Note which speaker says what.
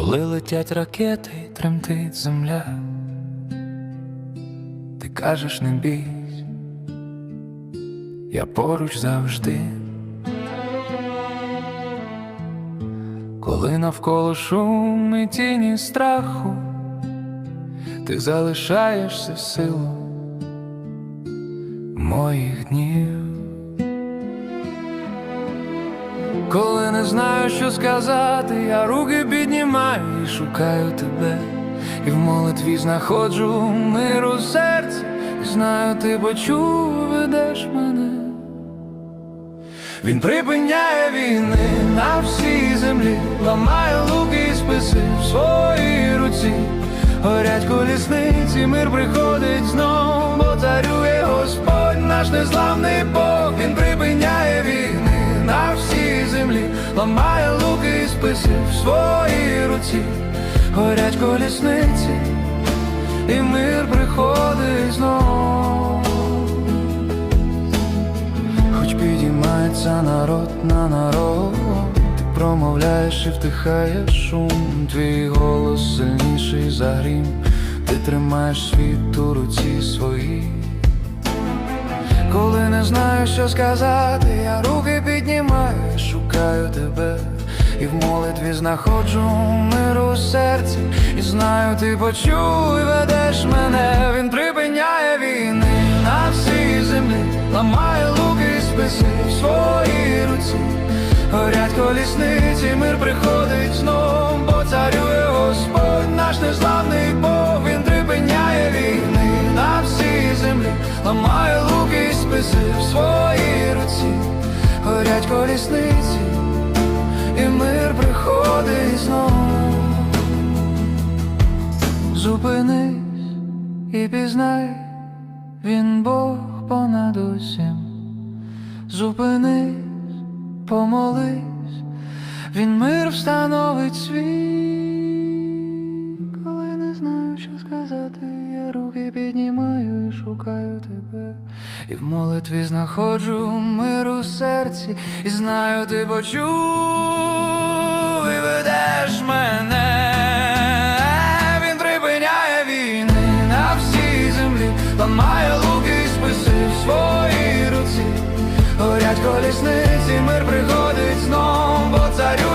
Speaker 1: Коли летять ракети, тремтить земля, ти кажеш не бійсь, я поруч завжди. Коли навколо шум і тіні страху, ти залишаєшся в силу моїх днів. Коли не знаю, що сказати, я руки піднімаю і шукаю тебе, і в молитві знаходжу мир у серці, і знаю, ти почув, ведеш мене. Він припиняє війни на всій землі, ламає луки і списи в своїй руці. Горять колісниці, мир приходить знов, бо царює Господь, наш незламний Бог, він ламає луки і списи в своїй руці. Горять колісниці, і мир приходить знов. Хоч підіймається народ на народ, ти промовляєш і втихаєш шум, твій голос сильніший за грім, ти тримаєш світ у руці своїй. Коли не знаю, що сказати, я руки піднімаю, шукаю тебе, і в молитві знаходжу мир у серці, і знаю, ти почув і ведеш мене, він припиняє війни на всій землі, ламає луки і списи в своїй руці, горять колісниці, мир приходить знов, бо царює Господь, наш незламний Бог, він припиняє війни на всій землі, ламає луки і списи в своїй руці, горять колісниці, і мир приходить знов. Зупинись і пізнай, він Бог понад усім. Зупинись, помолись, він мир встановить свій. Коли не знаю, що сказати, я руки піднімаю шукаю тебе. І в молитві знаходжу мир у серці, і знаю, ти почув і ведеш мене. Він припиняє війни на всій землі, ламає луки і списи в своїй руці. Горять колісниці, мир приходить знов, бо незламний